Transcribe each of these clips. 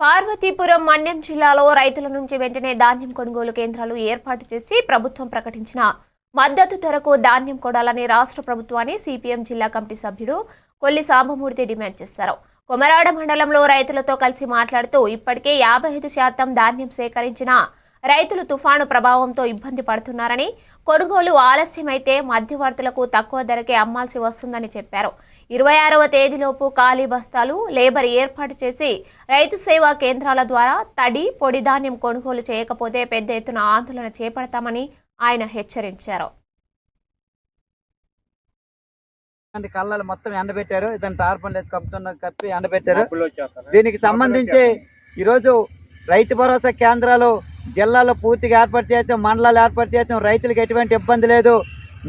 పార్వతీపురం మన్యం జిల్లాలో రైతుల నుంచి వెంటనే ధాన్యం కొనుగోలు కేంద్రాలు ఏర్పాటు చేసి ప్రభుత్వం ప్రకటించిన మద్దతు ధరకు ధాన్యం కొడాలని రాష్ట్ర ప్రభుత్వాన్ని సిపిఎం జిల్లా కమిటీ సభ్యుడు కొల్లి సాంబమూర్తి డిమాండ్ చేశారు. కొమరాడ మండలంలో రైతులతో కలిసి మాట్లాడుతూ ఇప్పటికే యాభై ఐదు శాతం ధాన్యం సేకరించిన రైతులు తుఫాను ప్రభావంతో ఇబ్బంది పడుతున్నారని కొనుగోలు ఆలస్యమైతే మధ్యవర్తులకు తక్కువ ధరకే అమ్మాల్సి వస్తుందని చెప్పారు. ఇరవై ఆరవ తేదీలోపు ఖాళీ బస్తాలు లేబర్ ఏర్పాటు చేసి రైతు సేవా కేంద్రాల ద్వారా తడి పొడి ధాన్యం కొనుగోలు చేయకపోతే పెద్ద ఎత్తున ఆందోళన చేపడతామని ఆయన హెచ్చరించారు. కళ్ళలు మొత్తం ఎండబెట్టారు. దాని టార్పన్ లేదు కప్పుతున్న కప్పి ఎండబెట్టారు. దీనికి సంబంధించి ఈరోజు రైతు భరోసా కేంద్రాలు జిల్లాలో పూర్తిగా ఏర్పాటు చేసాం మండలాలు ఏర్పాటు చేసాం. రైతులకు ఎటువంటి ఇబ్బంది లేదు.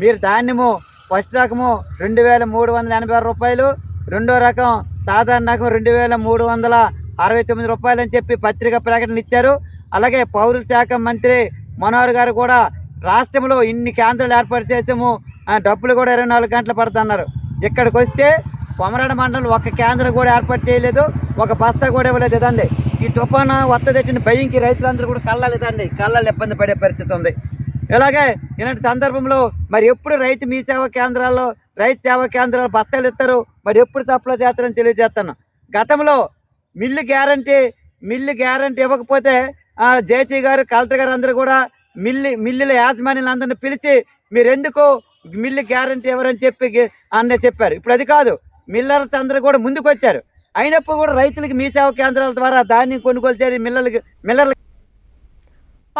మీరు ధాన్యము ఫస్ట్ రకము రెండు వేల మూడు వందల ఎనభై ఆరు రూపాయలు. రెండో రకం సాధారణ రకం రెండు వేల మూడు వందల అరవై తొమ్మిది రూపాయలు అని చెప్పి పత్రిక ప్రకటన ఇచ్చారు. అలాగే పౌరుల శాఖ మంత్రి మనోహర్ గారు కూడా రాష్ట్రంలో ఇన్ని కేంద్రాలు ఏర్పాటు చేసాము డబ్బులు కూడా ఇరవై నాలుగు గంటలు పడుతున్నారు. ఇక్కడికి వస్తే కొమరాడ మండలం ఒక కేంద్రం కూడా ఏర్పాటు చేయలేదు. ఒక బస్తా కూడా ఇవ్వలేదు ఇదండి ఈ తుఫాను వత్తదెట్టిన భయంకి రైతులందరూ కూడా కళ్ళాలి ఇదండి కళ్ళాలు ఇబ్బంది పడే పరిస్థితి ఉంది. ఇలాగే ఇలాంటి సందర్భంలో మరి ఎప్పుడు రైతు మీ సేవా కేంద్రాల్లో రైతు సేవా కేంద్రాలు బస్తాలు ఇస్తారు? మరి ఎప్పుడు సప్లై చేస్తారని తెలియజేస్తాను. గతంలో మిల్లు గ్యారంటీ మిల్లు గ్యారంటీ ఇవ్వకపోతే ఆ, జేసీ గారు కలెక్టర్ గారు అందరూ కూడా మిల్లు మిల్లుల యాజమాన్యులందరిని పిలిచి మీరెందుకు మిల్లు గ్యారంటీ ఎవరని చెప్పి అన్న చెప్పారు. ఇప్పుడు అది కాదు. మిల్లర్స్ అందరూ కూడా ముందుకు వచ్చారు అయినప్పుడు కూడా రైతులకు మీ సేవా కేంద్రాల ద్వారా ధాన్యం కొనుగోలు చేసి మిల్లలకి మిల్లర్లకి